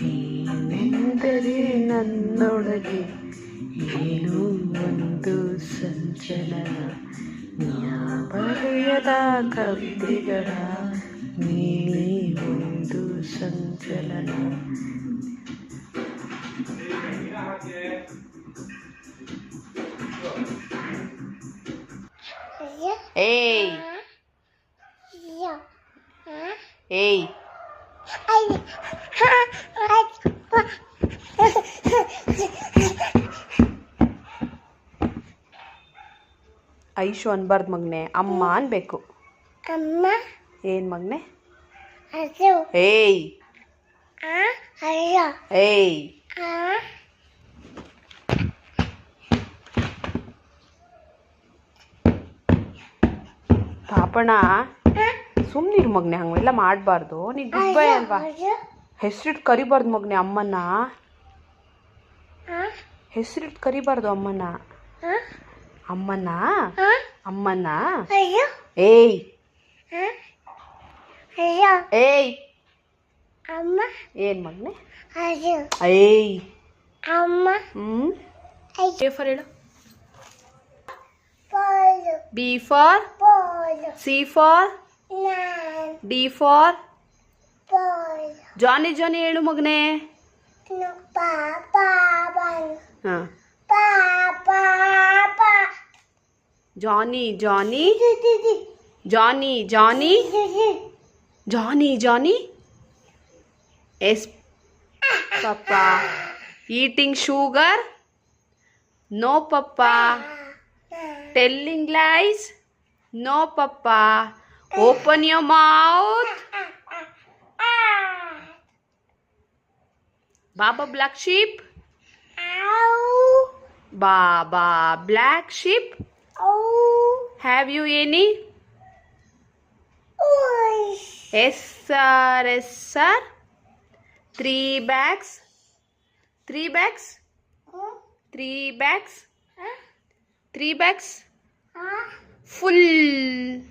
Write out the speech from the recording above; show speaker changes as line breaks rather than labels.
ನೀನೆಂದರೆ ನನ್ನೊಳಗೆ ಏನೋ ಒಂದು ಸಂಚಲನ. ಬರೆಯದ ಕವಿತೆಗಳ ನೀನೇ ಒಂದು ಸಂಚಲನ ಏಯ್ ಏಯ್ ಐಶು ಅನ್ಬಾರ್ದು ಮಗ್ನೆ ಅಮ್ಮ ಅನ್ಬೇಕು
ಅಮ್ಮ
ಏನ್ ಮಗ್ನೆ
ಅದು
ಏಯ್. ಏಯ್. ಪಾಪಣ ಸುಮ್ಮನಿರು ಮಗ್ನೆ ಹಂಗೆಲ್ಲ ಮಾಡಬಾರ್ದು. ನೀ ಗುಡ್ ಬೈ ಅಲ್ವಾ? ಹೆಸರಿಟ್ಟು ಕರಿಬಾರ್ದು ಮಗ್ನೆ
ಅಮ್ಮನ
ಹೆಸರಿಟ್ಟು ಕರಿಬಾರ್ದು ಅಮ್ಮನ ಅಮ್ಮನ ಅಮ್ಮನ ಏಯ್.
ಅಯ್ಯ.
ಏಯ್.
ಅಮ್ಮ.
ಏನ್ ಮಗ್ನೆ?
ಅದು
ಏಯ್.
ಅಮ್ಮ.
ಹ್ಮ್. ಏ ಫಾರ್ ಹೇಳು.
ಬೋಲು
ಬಿ ಫಾರ್
ಬೋಲು
ಸಿ ಫಾರ್
ನಾನ್
ಡಿ ಫಾರ್
ಬೋಲು
ಜಾನಿ ಜಾನಿ ಹೇಳು ಮಗನೆ. ಹಾ. Johnny Johnny Johnny Johnny Johnny, Johnny? Yes, Papa. Eating sugar? No, Papa.
Telling
lies? No, Papa.
Open
your mouth. Baba
black
sheep. Baba black sheep. Have you any? SRSR
3
bags 3
bags
3 bags
3
bags
full.